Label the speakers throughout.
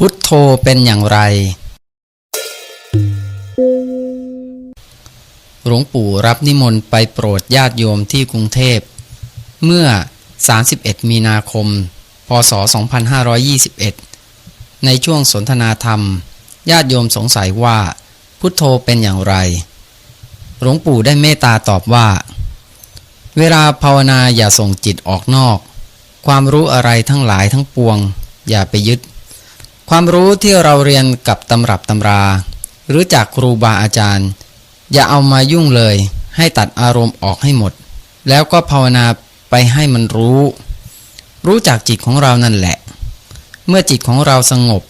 Speaker 1: พุทโธเป็นอย่างไร หลวงปู่รับนิมนต์ไปโปรดญาติโยมที่กรุงเทพ เมื่อ 31 มีนาคม พศ 2521 ในช่วงสนทนาธรรม ญาติโยมสงสัยว่า พุทโธเป็นอย่างไร หลวงปู่ได้เมตตาตอบว่า เวลาภาวนาอย่าส่งจิตออกนอก ความรู้อะไรทั้งหลายทั้งปวง อย่าไปยึด ความรู้ที่เราเรียนกับตำรับตำรา หรือจากครูบาอาจารย์ อย่าเอามายุ่งเลย ให้ตัดอารมณ์ออกให้หมด แล้วก็ภาวนาไปให้มันรู้ รู้จากจิตของเรานั่นแหละ เมื่อจิตของเราสงบ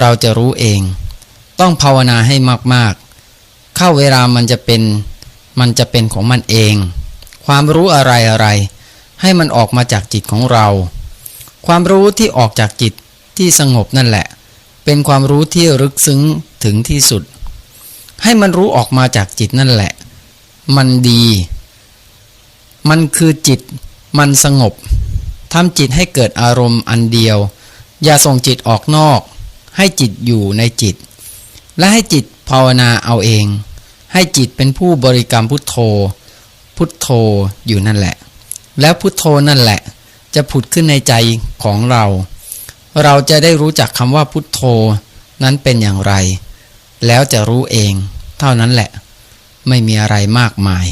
Speaker 1: เราจะรู้เอง ต้องภาวนาให้มากๆ เข้าเวลามันจะเป็น มันจะเป็นของมันเอง ความรู้อะไรอะไร ให้มันออกมาจากจิตของเรา ความรู้ที่ออกจากจิต ที่สงบนั่นแหละ เป็นความรู้ที่ลึกซึ้งถึงที่สุด ให้มันรู้ออกมาจากจิตนั่นแหละ มันดี มันคือจิต มันสงบทำจิตให้เกิดอารมณ์อันเดียว อย่าส่งจิตออกนอก ให้จิตอยู่ในจิต และให้จิตภาวนาเอาเอง ให้จิตเป็นผู้บริกรรมพุทโธ พุทโธอยู่นั่นแหละ แล้วพุทโธนั่นแหละ จะผุดขึ้นในใจของเรา เราจะได้รู้จักคำว่าพุทโธนั้นเป็นอย่างไร แล้วจะรู้เอง เท่านั้นแหละ ไม่มีอะไรมากมาย